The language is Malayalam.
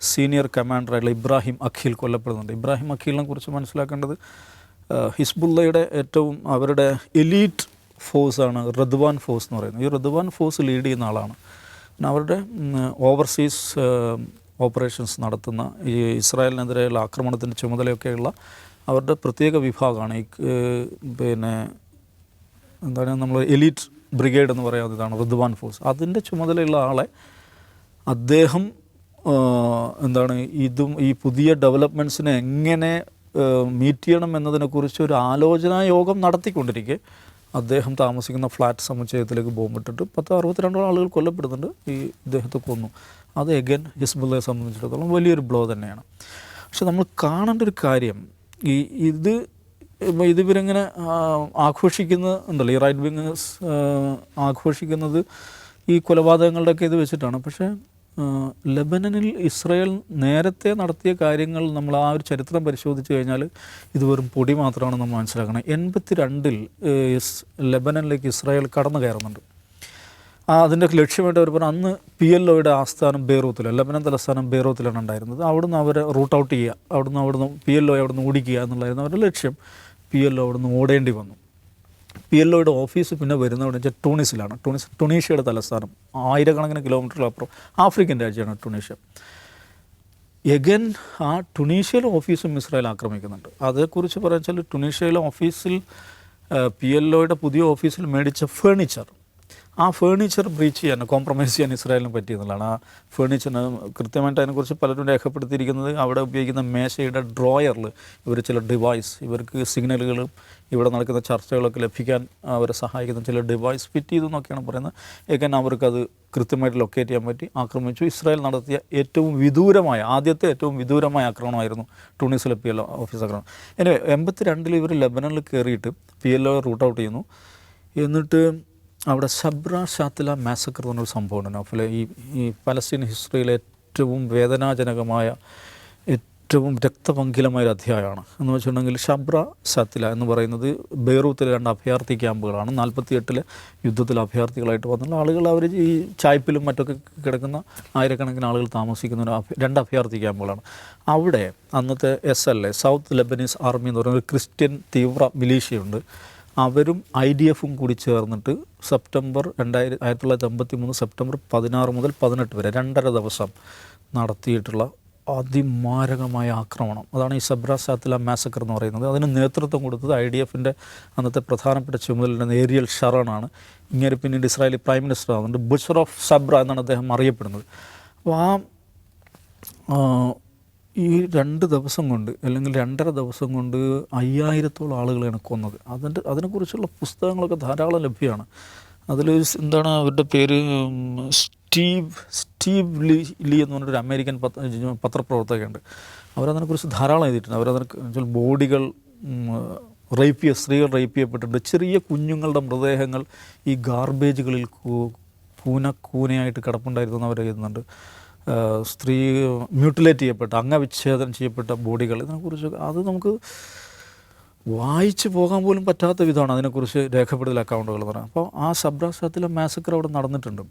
സീനിയർ കമാൻഡറായിട്ടുള്ള ഇബ്രാഹിം അഖിൽ കൊല്ലപ്പെടുന്നുണ്ട്. ഇബ്രാഹിം അഖിലിനെ കുറിച്ച് മനസ്സിലാക്കേണ്ടത് ഹിസ്ബുള്ളയുടെ ഏറ്റവും അവരുടെ എലീറ്റ് ഫോഴ്സാണ് റദ്വാൻ ഫോഴ്സ് എന്ന് പറയുന്നത്. ഈ റദ്വാൻ ഫോഴ്സ് ലീഡ് ചെയ്യുന്ന ആളാണ്. പിന്നെ അവരുടെ ഓവർസീസ് ഓപ്പറേഷൻസ് നടത്തുന്ന ഈ ഇസ്രായേലിനെതിരെയുള്ള ആക്രമണത്തിന്റെ ചുമതലയൊക്കെയുള്ള അവരുടെ പ്രത്യേക വിഭാഗമാണ്. ഈ പിന്നെ എന്താണ് നമ്മൾ എലീറ്റ് ബ്രിഗേഡ് എന്ന് പറയുന്നത് ഇതാണ് ഋദ്വാൻ ഫോഴ്സ്. അതിന്റെ ചുമതലയുള്ള ആളെ അദ്ദേഹം എന്താണ് ഇതും ഈ പുതിയ ഡെവലപ്മെന്റ്സിനെ എങ്ങനെ മീറ്റ് ചെയ്യണം എന്നതിനെക്കുറിച്ച് ഒരു ആലോചനാ യോഗം നടത്തിക്കൊണ്ടിരിക്കെ. അദ്ദേഹം താമസിക്കുന്ന ഫ്ലാറ്റ് സമുച്ചയത്തിലേക്ക് ബോംബിട്ടിട്ട് പത്ത് അറുപത്തിരണ്ടോളം ആളുകൾ കൊല്ലപ്പെടുന്നുണ്ട്. ഈ ഇദ്ദേഹത്തെ കൊന്നു. അത് എഗൻ ഹിസ്ബുള്ളയെ സംബന്ധിച്ചിടത്തോളം വലിയൊരു ബ്ലോ തന്നെയാണ്. പക്ഷെ നമ്മൾ കാണേണ്ട ഒരു കാര്യം ഈ ഇത് ഇതിവരിങ്ങനെ ആഘോഷിക്കുന്നത് ആഘോഷിക്കുന്ന ഉണ്ടല്ലോ ഈ റൈറ്റ് വിങ്ങേഴ്സ് ആഘോഷിക്കുന്നത് ഈ കൊലപാതകങ്ങളുടെയൊക്കെ ഇത് വെച്ചിട്ടാണ്. പക്ഷേ ലെബനനിൽ ഇസ്രയേൽ നേരത്തെ നടത്തിയ കാര്യങ്ങൾ നമ്മൾ ആ ഒരു ചരിത്രം പരിശോധിച്ച് കഴിഞ്ഞാൽ ഇത് വെറും പൊടി മാത്രമാണ് നമ്മൾ മനസ്സിലാക്കണം. എൺപത്തി രണ്ടിൽ ലബനനിലേക്ക് ഇസ്രായേൽ കടന്നു കയറുന്നുണ്ട്. ആ അതിന്റെ ലക്ഷ്യമായിട്ട് അവർ പറഞ്ഞു അന്ന് പി എൽ ഒയുടെ ആസ്ഥാനം ബേറൂത്തിലാണ് ലബനൻ തലസ്ഥാനം ബേറൂത്തിലാണ് ഉണ്ടായിരുന്നത്. അവിടുന്ന് അവരെ റൂട്ട് ഔട്ട് ചെയ്യുക അവിടുന്ന് അവിടുന്ന് പി എൽ ഒ അവിടുന്ന് ഓടിക്കുക എന്നുള്ളതായിരുന്നു അവരുടെ ലക്ഷ്യം. പി എൽ ഒ അവിടുന്ന് ഓടേണ്ടി വന്നു. പി എൽ ഒയുടെ ഓഫീസ് പിന്നെ വരുന്നത് എവിടെ വെച്ചാൽ ടൂണിസിലാണ്. ടൂണിസ് ടുണീഷ്യയുടെ തലസ്ഥാനം. ആയിരക്കണക്കിന് കിലോമീറ്ററിലപ്പുറം ആഫ്രിക്കൻ രാജ്യമാണ് ടുണീഷ്യ. എഗൻ ആ ടുണീഷ്യയിലെ ഓഫീസും ഇസ്രായേൽ ആക്രമിക്കുന്നുണ്ട്. അതേക്കുറിച്ച് പറയാച്ചാൽ ടുണീഷ്യയിലെ ഓഫീസിൽ പി എൽ ഒയുടെ പുതിയ ഓഫീസിൽ മേടിച്ച ഫേണിച്ചർ ആ ഫേണിച്ചർ ബ്രീച്ച് ചെയ്യാൻ കോംപ്രമൈസ് ചെയ്യാൻ ഇസ്രായേലിന് പറ്റിയെന്നുള്ളതാണ്. ആ ഫേണിച്ചറിന് കൃത്യമായിട്ട് അതിനെക്കുറിച്ച് പലരും രേഖപ്പെടുത്തിയിരിക്കുന്നത് അവിടെ ഉപയോഗിക്കുന്ന മേശയുടെ ഡ്രോയറിൽ ഇവർ ചില ഡിവൈസ് ഇവർക്ക് സിഗ്നലുകൾ ഇവിടെ നടക്കുന്ന ചർച്ചകളൊക്കെ ലഭിക്കാൻ അവരെ സഹായിക്കുന്ന ചില ഡിവൈസ് ഫിറ്റ് ചെയ്തു എന്നൊക്കെയാണ് പറയുന്നത്. ഏകൻ അവർക്കത് കൃത്യമായിട്ട് ലൊക്കേറ്റ് ചെയ്യാൻ പറ്റി? ആക്രമിച്ചു. ഇസ്രായേൽ നടത്തിയ ഏറ്റവും വിദൂരമായ ആദ്യത്തെ ഏറ്റവും വിദൂരമായ ആക്രമണമായിരുന്നു ടൂണിസിലെ പി എൽ ഓഫീസ് ആക്രമണം. ഇനി എൺപത്തി രണ്ടിൽ ഇവർ ലെബനനിൽ കയറിയിട്ട് P L O rout out ചെയ്യുന്നു. എന്നിട്ട് അവിടെ സബ്ര ഷാത്തില മാസക്കർ എന്നൊരു സംഭവമുണ്ട് നൗഫലെ ഈ ഈ പലസ്തീൻ ഹിസ്റ്ററിയിലെ ഏറ്റവും വേദനാജനകമായ ഏറ്റവും രക്തപങ്കിലമായ ഒരു അധ്യായമാണ്. എന്ന് വെച്ചിട്ടുണ്ടെങ്കിൽ ഷബ്ര ഷാത്തില എന്ന് പറയുന്നത് ബെയ്റൂത്തിലെ രണ്ട് അഭയാർത്ഥി ക്യാമ്പുകളാണ്. നാൽപ്പത്തി എട്ടിലെ യുദ്ധത്തിൽ അഭയാർത്ഥികളായിട്ട് വന്നുള്ള ആളുകൾ അവർ ഈ ചായ്പിലും മറ്റൊക്കെ കിടക്കുന്ന ആയിരക്കണക്കിന് ആളുകൾ താമസിക്കുന്ന ഒരു രണ്ട് അഭയാർത്ഥി ക്യാമ്പുകളാണ്. അവിടെ അന്നത്തെ S L A South Lebanese army എന്ന് പറയുന്ന ഒരു ക്രിസ്ത്യൻ തീവ്ര മിലീഷ്യയുണ്ട്. അവരും ഐ ഡി എഫും കൂടി ചേർന്നിട്ട് സെപ്റ്റംബർ രണ്ടായിരത്തി ആയിരത്തി തൊള്ളായിരത്തി അമ്പത്തി മൂന്ന് സെപ്റ്റംബർ പതിനാറ് മുതൽ പതിനെട്ട് വരെ രണ്ടര ദിവസം നടത്തിയിട്ടുള്ള അതിമാരകമായ ആക്രമണം. അതാണ് ഈ സബ്ര സാത്തില മാസക്കർ എന്ന് പറയുന്നത്. അതിന് നേതൃത്വം കൊടുത്തത് ഐ ഡി എഫിന്റെ അന്നത്തെ പ്രധാനപ്പെട്ട ചുമതലയുടെ ഏരിയൽ ഷറാണാണ് ഇങ്ങനെ പിന്നീട് ഇസ്രായേലി പ്രൈം മിനിസ്റ്റർ ആകുന്നുണ്ട് ബുഷർ ഓഫ് സബ്ര എന്നാണ് അദ്ദേഹം അറിയപ്പെടുന്നത്. അപ്പോൾ ആ ഈ രണ്ട് ദിവസം കൊണ്ട് അല്ലെങ്കിൽ രണ്ടര ദിവസം കൊണ്ട് അയ്യായിരത്തോളം ആളുകളെയാണ് കൊന്നത് അതിന്റെ അതിനെക്കുറിച്ചുള്ള പുസ്തകങ്ങളൊക്കെ ധാരാളം ലഭ്യമാണ്. അതിൽ എന്താണ് അവരുടെ പേര്? സ്റ്റീവ് സ്റ്റീവ് ലീ ലീ എന്ന് പറഞ്ഞൊരു അമേരിക്കൻ പത്ര പത്രപ്രവർത്തകയുണ്ട്. അവരതിനെക്കുറിച്ച് ധാരാളം എഴുതിയിട്ടുണ്ട്. അവരതിനെ ബോഡികൾ റേപ്പ് ചെയ്യ സ്ത്രീകൾ റേപ്പ് ചെയ്യപ്പെട്ടിട്ടുണ്ട് ചെറിയ കുഞ്ഞുങ്ങളുടെ മൃതദേഹങ്ങൾ ഈ ഗാർബേജുകളിൽ കൂന കൂനയായിട്ട് കിടപ്പുണ്ടായിരുന്നു അവർ എഴുതുന്നുണ്ട് സ്ത്രീ മ്യൂട്ടിലേറ്റ് ചെയ്യപ്പെട്ട അംഗവിച്ഛേദനം ചെയ്യപ്പെട്ട ബോഡികൾ ഇതിനെക്കുറിച്ച് അത് നമുക്ക് വായിച്ചു പോകാൻ പോലും പറ്റാത്ത വിധമാണ് അതിനെക്കുറിച്ച് രേഖപ്പെടുത്തൽ അക്കൗണ്ടുകൾ എന്ന് പറയുന്നത്. അപ്പോൾ ആ സബ്രാസത്തിലെ മാസക്കർ അവിടെ നടന്നിട്ടുണ്ട്.